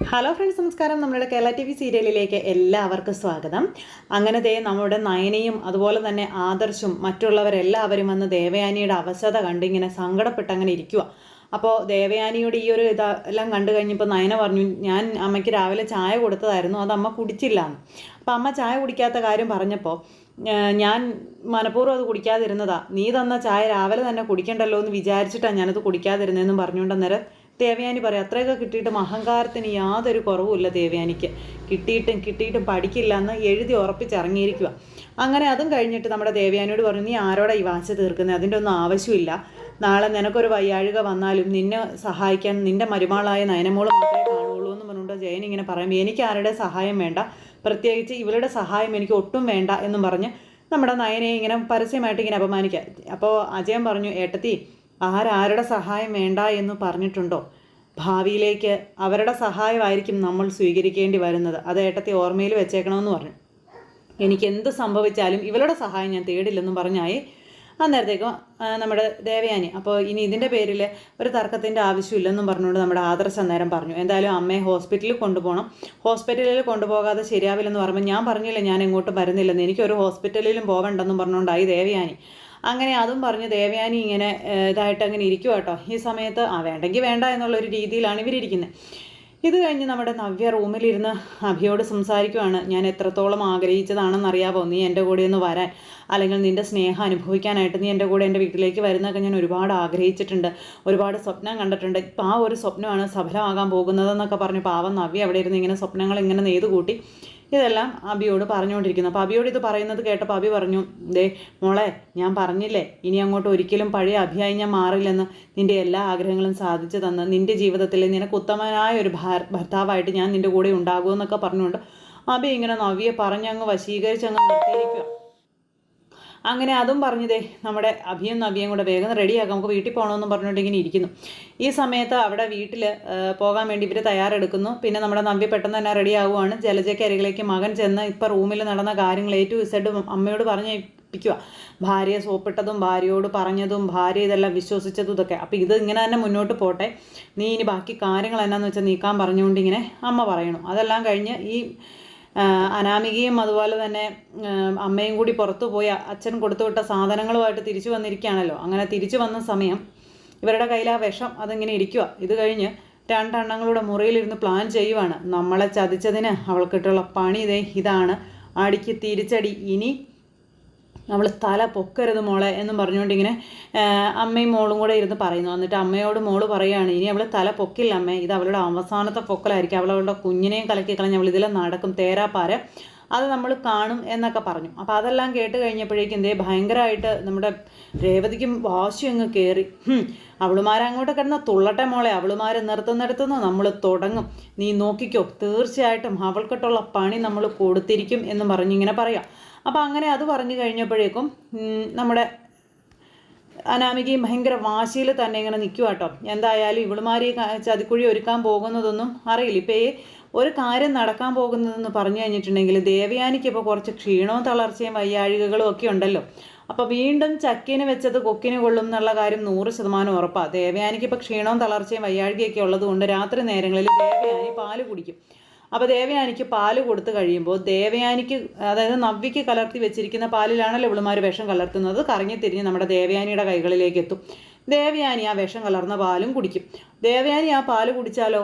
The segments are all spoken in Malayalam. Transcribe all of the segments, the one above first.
ഹലോ ഫ്രണ്ട്സ് നമസ്കാരം. നമ്മുടെ കേരള ടി വി സീരിയലിലേക്ക് എല്ലാവർക്കും സ്വാഗതം. അങ്ങനെ ദേ നമ്മുടെ നയനയും അതുപോലെ തന്നെ ആദർശും മറ്റുള്ളവരെല്ലാവരും വന്ന് ദേവയാനിയുടെ അവശത കണ്ടിങ്ങനെ സങ്കടപ്പെട്ട് അങ്ങനെ ഇരിക്കുക അപ്പോൾ ദേവയാനിയുടെ ഈ ഒരു ഇതെല്ലാം കണ്ടു കഴിഞ്ഞപ്പോൾ നയന പറഞ്ഞു ഞാൻ അമ്മയ്ക്ക് രാവിലെ ചായ കൊടുത്തതായിരുന്നു അത് അമ്മ കുടിച്ചില്ല എന്ന് അപ്പോൾ അമ്മ ചായ കുടിക്കാത്ത കാര്യം പറഞ്ഞപ്പോൾ ഞാൻ മനഃപൂർവം അത് കുടിക്കാതിരുന്നതാ. നീ തന്ന ചായ രാവിലെ തന്നെ കുടിക്കണ്ടല്ലോ എന്ന് വിചാരിച്ചിട്ടാണ് ഞാനത് കുടിക്കാതിരുന്നതെന്നും പറഞ്ഞുകൊണ്ട് അന്നേരം ദേവയാനി പറയും അത്രയൊക്കെ കിട്ടിയിട്ടും അഹങ്കാരത്തിന് യാതൊരു കുറവുമില്ല ദേവയാനിക്ക്. കിട്ടിയിട്ടും കിട്ടിയിട്ടും പഠിക്കില്ല എന്ന് എഴുതി ഉറപ്പിച്ചിറങ്ങിയിരിക്കുക അങ്ങനെ അതും കഴിഞ്ഞിട്ട് നമ്മുടെ ദേവയാനിയോട് പറഞ്ഞു നീ ആരോടാ ഈ വാശ തീർക്കുന്നത് അതിന്റെ ഒന്നും ആവശ്യമില്ല. നാളെ നിനക്കൊരു വയ്യാഴുക വന്നാലും നിന്നെ സഹായിക്കാൻ നിന്റെ മരുമാളായ നയനമോൾ മാത്രമേ കാണുള്ളൂ എന്ന് പറഞ്ഞുകൊണ്ട് ജയൻ ഇങ്ങനെ പറയും എനിക്ക് ആരുടെ സഹായം വേണ്ട? പ്രത്യേകിച്ച് ഇവരുടെ സഹായം എനിക്ക് ഒട്ടും വേണ്ട എന്നും പറഞ്ഞ് നമ്മുടെ നയനെ ഇങ്ങനെ പരസ്യമായിട്ട് ഇങ്ങനെ അപമാനിക്കുക. അപ്പോൾ അജയൻ പറഞ്ഞു ഏട്ടത്തി ആരാരുടെ സഹായം വേണ്ട എന്ന് പറഞ്ഞിട്ടുണ്ടോ? ഭാവിയിലേക്ക് അവരുടെ സഹായമായിരിക്കും നമ്മൾ സ്വീകരിക്കേണ്ടി വരുന്നത്. അത് ഏട്ടത്തി ഓർമ്മയിൽ വെച്ചേക്കണമെന്ന് പറഞ്ഞു. എനിക്ക് എന്ത് സംഭവിച്ചാലും ഇവളുടെ സഹായം ഞാൻ തേടില്ലെന്നും പറഞ്ഞായി. അന്നേരത്തേക്കും നമ്മുടെ ദേവയാനി അപ്പോൾ ഇനി ഇതിന്റെ പേരിൽ ഒരു തർക്കത്തിന്റെ ആവശ്യമില്ലെന്നും പറഞ്ഞുകൊണ്ട് നമ്മുടെ ആദർശ് അന്നേരം പറഞ്ഞു. എന്തായാലും അമ്മയെ ഹോസ്പിറ്റലിൽ കൊണ്ടുപോകണം. ഹോസ്പിറ്റലിൽ കൊണ്ടുപോകാതെ ശരിയാവില്ലെന്ന് പറയുമ്പോൾ ഞാൻ പറഞ്ഞില്ല ഞാൻ എങ്ങോട്ടും വരുന്നില്ലെന്ന്. എനിക്കൊരു ഹോസ്പിറ്റലിലും പോകണ്ടെന്നും പറഞ്ഞുകൊണ്ടായി ദേവയാനി. അങ്ങനെ അതും പറഞ്ഞ് ദേവയാനി ഇങ്ങനെ ഇതായിട്ട് അങ്ങനെ ഇരിക്കുക കേട്ടോ ഈ സമയത്ത് ആ വേണ്ടെങ്കിൽ വേണ്ട എന്നുള്ളൊരു രീതിയിലാണ് ഇവരിയ്ക്കുന്നത് ഇത് കഴിഞ്ഞ് നമ്മുടെ നവ്യ റൂമിലിരുന്ന് അഭിയോട് സംസാരിക്കുവാണ്. ഞാൻ എത്രത്തോളം ആഗ്രഹിച്ചതാണെന്നറിയാവോ നീ എന്റെ കൂടെ ഒന്ന് വരാൻ. അല്ലെങ്കിൽ നിന്റെ സ്നേഹം അനുഭവിക്കാനായിട്ട് നീ എന്റെ കൂടെ എന്റെ വീട്ടിലേക്ക് വരുന്നതൊക്കെ ഞാൻ ഒരുപാട് ആഗ്രഹിച്ചിട്ടുണ്ട്. ഒരുപാട് സ്വപ്നം കണ്ടിട്ടുണ്ട്. ഇപ്പം ആ ഒരു സ്വപ്നമാണ് സഫലമാകാൻ പോകുന്നതെന്നൊക്കെ പറഞ്ഞ് പാവം നവ്യ അവിടെ ഇരുന്ന് ഇങ്ങനെ സ്വപ്നങ്ങൾ ഇങ്ങനെ നെയ്ത് കൂട്ടി ഇതെല്ലാം അബിയോട് പറഞ്ഞുകൊണ്ടിരിക്കുന്നു. അപ്പോൾ അബിയോട് ഇത് പറയുന്നത് കേട്ടപ്പോൾ അബി പറഞ്ഞു ദേ മോളെ ഞാൻ പറഞ്ഞില്ലേ ഇനി അങ്ങോട്ട് ഒരിക്കലും പഴയ അഭിയായി ഞാൻ മാറില്ലെന്ന് നിന്റെ എല്ലാ ആഗ്രഹങ്ങളും സാധിച്ചു തന്ന്. നിന്റെ ജീവിതത്തിൽ നിനക്ക് ഉത്തമനായ ഒരു ഭർത്താവായിട്ട് ഞാൻ നിന്റെ കൂടെ ഉണ്ടാകുമെന്നൊക്കെ പറഞ്ഞുകൊണ്ട് അബി ഇങ്ങനെ നവ്യെ പറഞ്ഞങ്ങ് വശീകരിച്ചങ്ങ് നിർത്തിയിരിക്കുക അങ്ങനെ അതും പറഞ്ഞതേ നമ്മുടെ അഭിയും നബിയും കൂടെ വേഗം റെഡിയാക്കാം നമുക്ക് വീട്ടിൽ പോകണമെന്നും പറഞ്ഞുകൊണ്ട് ഇങ്ങനെ ഇരിക്കുന്നു. ഈ സമയത്ത് അവിടെ വീട്ടിൽ പോകാൻ വേണ്ടി ഇവർ തയ്യാറെടുക്കുന്നു. പിന്നെ നമ്മുടെ നമ്പി പെട്ടെന്ന് തന്നെ റെഡി ആവുകയാണ് ജലജയ്ക്ക് മകൻ ചെന്ന് ഇപ്പം റൂമിൽ നടന്ന കാര്യങ്ങൾ എ ടു ഇസഡ് അമ്മയോട് പറഞ്ഞേൽപ്പിക്കുക ഭാര്യയെ സോപ്പിട്ടതും ഭാര്യയോട് പറഞ്ഞതും ഭാര്യ ഇതെല്ലാം വിശ്വസിച്ചതും ഇതൊക്കെ. അപ്പോൾ ഇത് ഇങ്ങനെ തന്നെ മുന്നോട്ട് പോട്ടെ. നീ ഇനി ബാക്കി കാര്യങ്ങൾ എന്നാന്ന് വെച്ചാൽ നീക്കാൻ പറഞ്ഞുകൊണ്ട് ഇങ്ങനെ അമ്മ പറയണം. അതെല്ലാം കഴിഞ്ഞ് ഈ അനാമികയും അതുപോലെ തന്നെ അമ്മയും കൂടി പുറത്തു പോയി അച്ഛൻ കൊടുത്തുവിട്ട സാധനങ്ങളുമായിട്ട് തിരിച്ചു വന്നിരിക്കുകയാണല്ലോ. അങ്ങനെ തിരിച്ചു വന്ന സമയം ഇവരുടെ കയ്യിൽ ആ വിഷം അതിങ്ങനെ ഇരിക്കുക ഇത് കഴിഞ്ഞ് രണ്ടെണ്ണങ്ങളുടെ മുറിയിലിരുന്ന് പ്ലാൻ ചെയ്യുവാണ്. നമ്മളെ ചതിച്ചതിന് അവൾക്കിട്ടുള്ള പണി ഇതേ ഇതാണ്. അടിക്ക് തിരിച്ചടി. ഇനി അവൾ തല പൊക്കരുത് മോളെ എന്നും പറഞ്ഞുകൊണ്ട് ഇങ്ങനെ അമ്മയും മോളും കൂടെ ഇരുന്ന് പറയുന്നു. എന്നിട്ട് അമ്മയോട് മോൾ പറയുകയാണ് ഇനി അവൾ തല പൊക്കില്ല അമ്മേ. ഇത് അവളുടെ അവസാനത്തെ പൊക്കലായിരിക്കും. അവളവളുടെ കുഞ്ഞിനെയും കലക്കി കളഞ്ഞ് അവൾ ഇതിലെ നടക്കും തേരാപ്പാര. അത് നമ്മൾ കാണും എന്നൊക്കെ പറഞ്ഞു. അപ്പോൾ അതെല്ലാം കേട്ട് കഴിഞ്ഞപ്പോഴേക്കും എന്തേ ഭയങ്കരമായിട്ട് നമ്മുടെ രേവതിക്കും വാശി അങ്ങ് കയറി അവളുമാരങ്ങോട്ട് കിടന്ന തുള്ളട്ടെ മോളെ. അവളുമാർ നിർത്തുന്നിടത്തുനിന്ന് നമ്മൾ തുടങ്ങും. നീ നോക്കിക്കോ തീർച്ചയായിട്ടും അവൾക്കിട്ടുള്ള പണി നമ്മൾ കൊടുത്തിരിക്കും എന്ന് പറഞ്ഞിങ്ങനെ പറയാം. അപ്പോൾ അങ്ങനെ അത് പറഞ്ഞു കഴിഞ്ഞപ്പോഴേക്കും നമ്മുടെ അനാമികയും ഭയങ്കര വാശിയിൽ തന്നെ ഇങ്ങനെ നിൽക്കുക കേട്ടോ എന്തായാലും ക- ചതിക്കുഴി ഒരുക്കാൻ പോകുന്നതൊന്നും അറിയില്ല. ഇപ്പോൾ ഈ ഒരു കാര്യം നടക്കാൻ പോകുന്നതെന്ന് പറഞ്ഞു കഴിഞ്ഞിട്ടുണ്ടെങ്കിൽ ദേവയാനിക്ക് ഇപ്പോൾ കുറച്ച് ക്ഷീണവും തളർച്ചയും വയ്യാഴികകളും ഒക്കെ ഉണ്ടല്ലോ. അപ്പോൾ വീണ്ടും ചക്കിന് വെച്ചത് കൊക്കിന് കൊള്ളും എന്നുള്ള കാര്യം നൂറ് ശതമാനം ഉറപ്പാണ് ദേവയാനിക്ക് ഇപ്പോൾ ക്ഷീണവും തളർച്ചയും വയ്യാഴികയൊക്കെ ഉള്ളതുകൊണ്ട് രാത്രി നേരങ്ങളിൽ ദേവയാനി പാൽ കുടിക്കും. അപ്പോൾ ദേവയാനിക്ക് പാൽ കൊടുത്തു കഴിയുമ്പോൾ ദേവയാനിക്ക് അതായത് നവ്വിക്ക് കലർത്തി വെച്ചിരിക്കുന്ന പാലിലാണല്ലോ ഇവളുമാർ വിഷം കലർത്തുന്നത്. കറങ്ങി തിരിഞ്ഞ് നമ്മുടെ ദേവയാനിയുടെ കൈകളിലേക്ക് എത്തും. ദേവയാനി ആ വിഷം കലർന്ന പാലും കുടിക്കും. ദേവയാനി ആ പാൽ കുടിച്ചാലോ?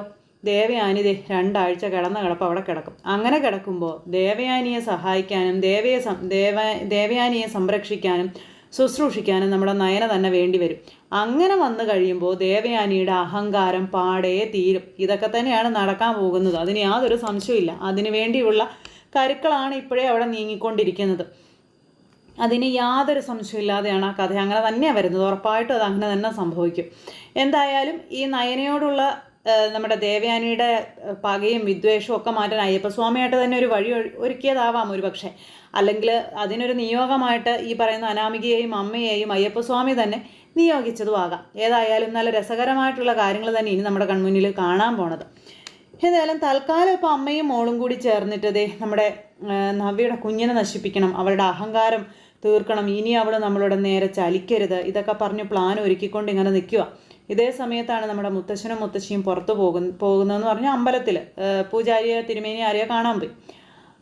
ദേവയാനി രണ്ടാഴ്ച കിടന്ന കിടപ്പ് അവിടെ കിടക്കും. അങ്ങനെ കിടക്കുമ്പോൾ ദേവയാനിയെ സഹായിക്കാനും ദേവയെ ദേവ ദേവയാനിയെ സംരക്ഷിക്കാനും ശുശ്രൂഷിക്കാനും നമ്മുടെ നയന തന്നെ വേണ്ടി വരും. അങ്ങനെ വന്നു കഴിയുമ്പോൾ ദേവയാനിയുടെ അഹങ്കാരം പാടേ തീരും. ഇതൊക്കെ തന്നെയാണ് നടക്കാൻ പോകുന്നത്. അതിന് യാതൊരു സംശയമില്ല അതിനു വേണ്ടിയുള്ള കരുക്കളാണ് ഇപ്പോഴേ അവിടെ നീങ്ങിക്കൊണ്ടിരിക്കുന്നത്. അതിന് യാതൊരു സംശയമില്ലാതെയാണ് ആ കഥ അങ്ങനെ തന്നെയാണ് വരുന്നത്. ഉറപ്പായിട്ടും അത് അങ്ങനെ തന്നെ സംഭവിക്കും. എന്തായാലും ഈ നയനയോടുള്ള നമ്മുടെ ദേവയാനിയുടെ പകയും വിദ്വേഷവും ഒക്കെ മാറ്റാൻ അയ്യപ്പസ്വാമിയായിട്ട് തന്നെ ഒരു വഴി ഒരു- ഒരുക്കിയതാവാം ഒരു പക്ഷേ. അല്ലെങ്കിൽ അതിനൊരു നിയോഗമായിട്ട് ഈ പറയുന്ന അനാമികയെയും അമ്മയെയും അയ്യപ്പസ്വാമി തന്നെ നിയോഗിച്ചതും ആകാം. ഏതായാലും നല്ല രസകരമായിട്ടുള്ള കാര്യങ്ങൾ തന്നെ ഇനി നമ്മുടെ കൺമുന്നിൽ കാണാൻ പോണത്. ഏതായാലും തൽക്കാലം ഇപ്പോൾ അമ്മയും മോളും കൂടി ചേർന്നിട്ട് ദേ നമ്മുടെ നവ്യയുടെ കുഞ്ഞിനെ നശിപ്പിക്കണം. അവളുടെ അഹങ്കാരം തീർക്കണം. ഇനി അവൾ നമ്മളോട് നേരെ ചലിക്കരുത്. ഇതൊക്കെ പറഞ്ഞ് പ്ലാൻ ഒരുക്കിക്കൊണ്ട് ഇങ്ങനെ നിൽക്കുക ഇതേ സമയത്താണ് നമ്മുടെ മുത്തശ്ശനും മുത്തശ്ശിയും പുറത്തു പോകുന്ന പോകുന്നതെന്ന് പറഞ്ഞാൽ അമ്പലത്തിൽ പൂജാരിയെ തിരുമേനി ആരെയോ കാണാൻ പോയി.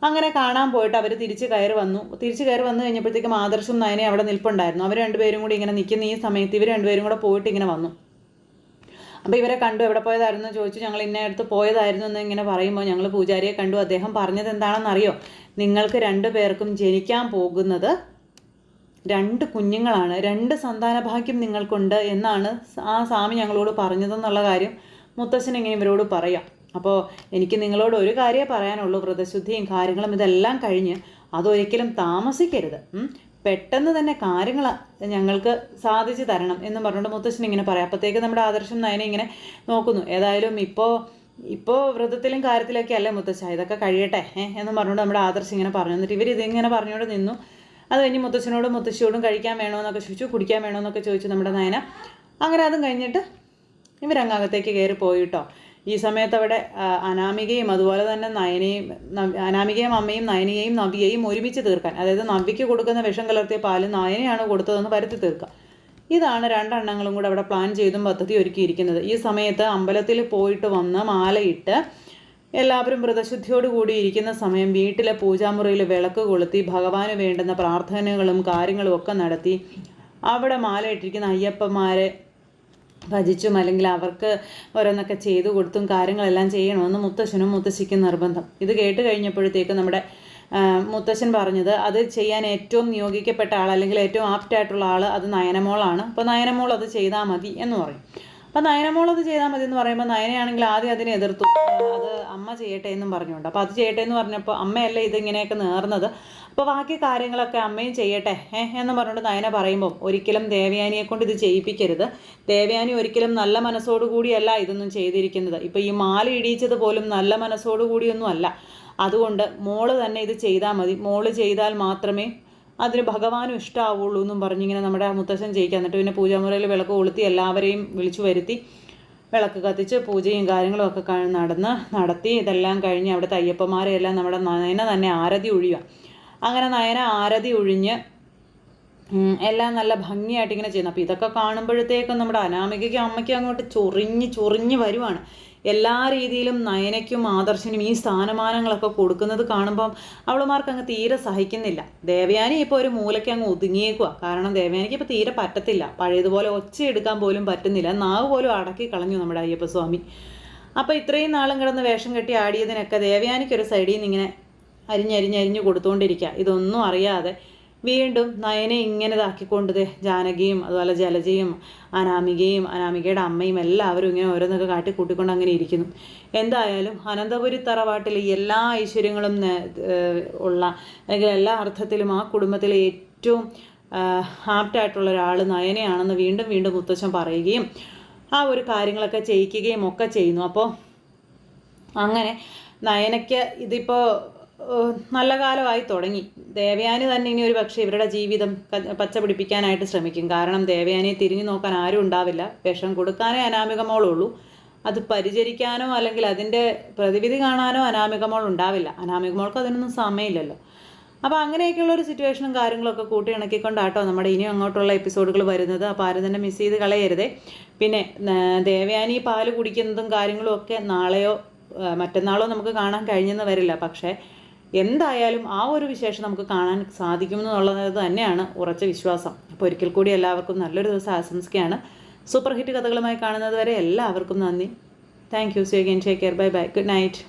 അങ്ങനെ കാണാൻ പോയിട്ട് അവർ തിരിച്ച് കയറി വന്നു. തിരിച്ച് കയറി വന്നു കഴിഞ്ഞപ്പോഴത്തേക്കും ആദർശം നയനെ അവിടെ നിൽപ്പുണ്ടായിരുന്നു. അവർ രണ്ടുപേരും കൂടി ഇങ്ങനെ നിൽക്കുന്ന ഈ സമയത്ത് ഇവർ രണ്ടുപേരും കൂടെ പോയിട്ട് ഇങ്ങനെ വന്നു. അപ്പോൾ ഇവരെ കണ്ടു എവിടെ പോയതായിരുന്നു ചോദിച്ചു. ഞങ്ങൾ ഇന്ന അടുത്ത് പോയതായിരുന്നു എന്ന് ഇങ്ങനെ പറയുമ്പോൾ ഞങ്ങൾ പൂജാരിയെ കണ്ടു. അദ്ദേഹം പറഞ്ഞത് എന്താണെന്നറിയോ? നിങ്ങൾക്ക് രണ്ടു പേർക്കും ജനിക്കാൻ പോകുന്നത് രണ്ട് കുഞ്ഞുങ്ങളാണ്. രണ്ട് സന്താന ഭാഗ്യം നിങ്ങൾക്കുണ്ട് എന്നാണ് ആ സ്വാമി ഞങ്ങളോട് പറഞ്ഞതെന്നുള്ള കാര്യം മുത്തശ്ശൻ ഇങ്ങനെ ഇവരോട് പറയാം. അപ്പോൾ എനിക്ക് നിങ്ങളോട് ഒരു കാര്യമേ പറയാനുള്ളൂ. വ്രതശുദ്ധിയും കാര്യങ്ങളും ഇതെല്ലാം കഴിഞ്ഞ് അതൊരിക്കലും താമസിക്കരുത്. പെട്ടെന്ന് തന്നെ കാര്യങ്ങൾ ഞങ്ങൾക്ക് സാധിച്ചു തരണം എന്ന് പറഞ്ഞുകൊണ്ട് മുത്തശ്ശൻ ഇങ്ങനെ പറയാം. അപ്പോഴത്തേക്ക് നമ്മുടെ ആദർശം നയനെ ഇങ്ങനെ നോക്കുന്നു. ഏതായാലും ഇപ്പോൾ ഇപ്പോൾ വ്രതത്തിലും കാര്യത്തിലൊക്കെ അല്ലേ മുത്തശ്ശ? ഇതൊക്കെ കഴിയട്ടെ എന്ന് പറഞ്ഞുകൊണ്ട് നമ്മുടെ ആദർശം ഇങ്ങനെ പറഞ്ഞു. എന്നിട്ട് ഇവർ ഇതിങ്ങനെ പറഞ്ഞുകൊണ്ട് നിന്നു. അത് കഴിഞ്ഞ് മുത്തശ്ശനോടും മുത്തശ്ശിയോടും കഴിക്കാൻ വേണമെന്നൊക്കെ ചോദിച്ചു കുടിക്കാൻ വേണമെന്നൊക്കെ ചോദിച്ചു നമ്മുടെ നയന. അങ്ങനെ അതും കഴിഞ്ഞിട്ട് ഇവരങ്ങകത്തേക്ക് കയറി പോയിട്ടോ. ഈ സമയത്ത് അവിടെ അനാമികയും അതുപോലെ തന്നെ നയനയും അനാമികയും അമ്മയും നയനയെയും നവ്യയും ഒരുമിച്ച് തീർക്കാൻ. അതായത് നവ്യയ്ക്ക് കൊടുക്കുന്ന വിഷം കലർത്തിയ പാൽ നയനയാണ് കൊടുത്തതെന്ന് വരുത്തി തീർക്കാം ഇതാണ് രണ്ടെണ്ണങ്ങളും കൂടെ അവിടെ പ്ലാൻ ചെയ്തും പദ്ധതി ഒരുക്കിയിരിക്കുന്നത്. ഈ സമയത്ത് അമ്പലത്തിൽ പോയിട്ട് വന്ന് മാലയിട്ട് എല്ലാവരും വ്രതശുദ്ധിയോട് കൂടിയിരിക്കുന്ന സമയം വീട്ടിലെ പൂജാമുറിയിൽ വിളക്ക് കൊളുത്തി ഭഗവാന് വേണ്ടുന്ന പ്രാർത്ഥനകളും കാര്യങ്ങളും ഒക്കെ നടത്തി. അവിടെ മാലയിട്ടിരിക്കുന്ന അയ്യപ്പന്മാരെ ഭജിച്ചും അല്ലെങ്കിൽ അവർക്ക് ഓരോന്നൊക്കെ ചെയ്തു കൊടുത്തും കാര്യങ്ങളെല്ലാം ചെയ്യണമെന്ന് മുത്തശ്ശനും മുത്തശ്ശിക്കും നിർബന്ധം. ഇത് കേട്ട് കഴിഞ്ഞപ്പോഴത്തേക്ക് നമ്മുടെ മുത്തശ്ശൻ പറഞ്ഞത് അത് ചെയ്യാൻ ഏറ്റവും നിയോഗിക്കപ്പെട്ട ആൾ അല്ലെങ്കിൽ ഏറ്റവും ആപ്റ്റായിട്ടുള്ള ആൾ അത് നയനമോളാണ്. അപ്പോൾ നയനമോൾ അത് ചെയ്താൽ മതി എന്ന് പറയും. അപ്പം നയനമോളത് ചെയ്താൽ മതി എന്ന് പറയുമ്പോൾ നയനയാണെങ്കിൽ ആദ്യം അതിനെ എതിർത്തു. അത് അമ്മ ചെയ്യട്ടെ എന്നും പറഞ്ഞുകൊണ്ട്. അപ്പോൾ അത് ചെയ്യട്ടെ എന്ന് പറഞ്ഞപ്പോൾ അമ്മയല്ല ഇതിങ്ങനെയൊക്കെ നേർന്നത്. അപ്പോൾ ബാക്കി കാര്യങ്ങളൊക്കെ അമ്മയും ചെയ്യട്ടെ എന്ന് പറഞ്ഞുകൊണ്ട് നയന പറയുമ്പോൾ ഒരിക്കലും ദേവയാനിയെ കൊണ്ട് ഇത് ചെയ്യിപ്പിക്കരുത്. ദേവയാനി ഒരിക്കലും നല്ല മനസ്സോടു കൂടിയല്ല ഇതൊന്നും ചെയ്തിരിക്കുന്നത്. ഇപ്പോൾ ഈ മാല ഇടിയിച്ചത് പോലും നല്ല മനസ്സോടു കൂടിയൊന്നും അല്ല അതുകൊണ്ട് മോൾ തന്നെ ഇത് ചെയ്താൽ മതി. മോൾ ചെയ്താൽ മാത്രമേ അതിന് ഭഗവാനും ഇഷ്ടമാവുള്ളൂ എന്നും പറഞ്ഞിങ്ങനെ നമ്മുടെ മുത്തശ്ശൻ ജയിക്കുക എന്നിട്ട് പിന്നെ പൂജാമുറയിൽ വിളക്ക് കൊളുത്തി എല്ലാവരെയും വിളിച്ചു വരുത്തി. വിളക്ക് കത്തിച്ച് പൂജയും കാര്യങ്ങളും ഒക്കെ നടന്ന് നടത്തി ഇതെല്ലാം കഴിഞ്ഞ് അവിടുത്തെ അയ്യപ്പന്മാരെയെല്ലാം നമ്മുടെ നയന തന്നെ ആരതി ഒഴിയുക. അങ്ങനെ നയന ആരതി ഒഴിഞ്ഞ് എല്ലാം നല്ല ഭംഗിയായിട്ട് ഇങ്ങനെ ചെയ്യുന്നു. അപ്പോൾ ഇതൊക്കെ കാണുമ്പോഴത്തേക്കും നമ്മുടെ അനാമികയ്ക്കും അമ്മയ്ക്കും അങ്ങോട്ട് ചൊറിഞ്ഞ് ചൊറിഞ്ഞ് വരുവാണ്. എല്ലാ രീതിയിലും നയനയ്ക്കും ആദർശനും ഈ സ്ഥാനമാനങ്ങളൊക്കെ കൊടുക്കുന്നത് കാണുമ്പം അവളുമാർക്ക് അങ്ങ് തീരെ സഹിക്കുന്നില്ല. ദേവയാനി ഇപ്പോൾ ഒരു മൂലയ്ക്ക് അങ്ങ് ഒതുങ്ങിയേക്കുക കാരണം ദേവയാനിക്ക് ഇപ്പോൾ തീരെ പറ്റത്തില്ല. പഴയതുപോലെ ഒച്ചയെടുക്കാൻ പോലും പറ്റുന്നില്ല. നാവ് പോലും അടക്കി കളഞ്ഞു നമ്മുടെ അയ്യപ്പസ്വാമി. അപ്പോൾ ഇത്രയും നാളും കിടന്ന് വേഷം കെട്ടി ആടിയതിനൊക്കെ ദേവയാനിക്കൊരു സൈഡിൽ നിന്ന് ഇങ്ങനെ അരിഞ്ഞരിഞ്ഞരിഞ്ഞ് കൊടുത്തുകൊണ്ടിരിക്കുക ഇതൊന്നും അറിയാതെ വീണ്ടും നയനെ ഇങ്ങനെ ഇതാക്കിക്കൊണ്ട് ജാനകിയും അതുപോലെ ജലജയും അനാമികയും അനാമികയുടെ അമ്മയും എല്ലാവരും ഇങ്ങനെ ഓരോന്നൊക്കെ കാട്ടി കൂട്ടിക്കൊണ്ട് അങ്ങനെ ഇരിക്കുന്നു. എന്തായാലും അനന്തപുരി തറവാട്ടിൽ എല്ലാ ഐശ്വര്യങ്ങളും ഉള്ള അല്ലെങ്കിൽ എല്ലാ അർത്ഥത്തിലും ആ കുടുംബത്തിലെ ഏറ്റവും ആപ്റ്റായിട്ടുള്ള ഒരാൾ നയനയാണെന്ന് വീണ്ടും വീണ്ടും മുത്തച്ഛൻ പറയുകയും ആ ഒരു കാര്യങ്ങളൊക്കെ ചെയ്യിക്കുകയും ഒക്കെ ചെയ്യുന്നു. അപ്പോൾ അങ്ങനെ നയനയ്ക്ക് ഇതിപ്പോൾ നല്ല കാലമായി തുടങ്ങി. ദേവയാനി തന്നെ ഇനി ഒരു പക്ഷേ ഇവരുടെ ജീവിതം പച്ചപിടിപ്പിക്കാനായിട്ട് ശ്രമിക്കും. കാരണം ദേവയാനിയെ തിരിഞ്ഞു നോക്കാൻ ആരും ഉണ്ടാവില്ല. വിഷം കൊടുക്കാനേ അനാമികമോളുള്ളൂ അത് പരിചരിക്കാനോ അല്ലെങ്കിൽ അതിന്റെ പ്രതിവിധി കാണാനോ അനാമികമോൾ ഉണ്ടാവില്ല. അനാമികമോൾക്ക് അതിനൊന്നും സമയമില്ലല്ലോ. അപ്പോൾ അങ്ങനെയൊക്കെയുള്ള ഒരു സിറ്റുവേഷനും കാര്യങ്ങളൊക്കെ കൂട്ടി ഇണക്കിക്കൊണ്ടാട്ടോ നമ്മുടെ ഇനിയും അങ്ങോട്ടുള്ള എപ്പിസോഡുകൾ വരുന്നത്. അപ്പോൾ ആരും തന്നെ മിസ് ചെയ്ത് കളയരുതേ. പിന്നെ ദേവയാനി പാൽ കുടിക്കുന്നതും കാര്യങ്ങളും ഒക്കെ നാളെയോ മറ്റന്നാളോ നമുക്ക് കാണാൻ കഴിഞ്ഞെന്ന് വരില്ല. പക്ഷേ എന്തായാലും ആ ഒരു വിശേഷം നമുക്ക് കാണാൻ സാധിക്കുമെന്നുള്ളത് തന്നെയാണ് ഉറച്ച വിശ്വാസം. അപ്പോൾ ഒരിക്കൽ കൂടി എല്ലാവർക്കും നല്ലൊരു ദിവസം ആശംസിക്കുകയാണ്. സൂപ്പർ ഹിറ്റ് കഥകളുമായി കാണുന്നത് വരെ എല്ലാവർക്കും നന്ദി. Thank you see take care bye bye good night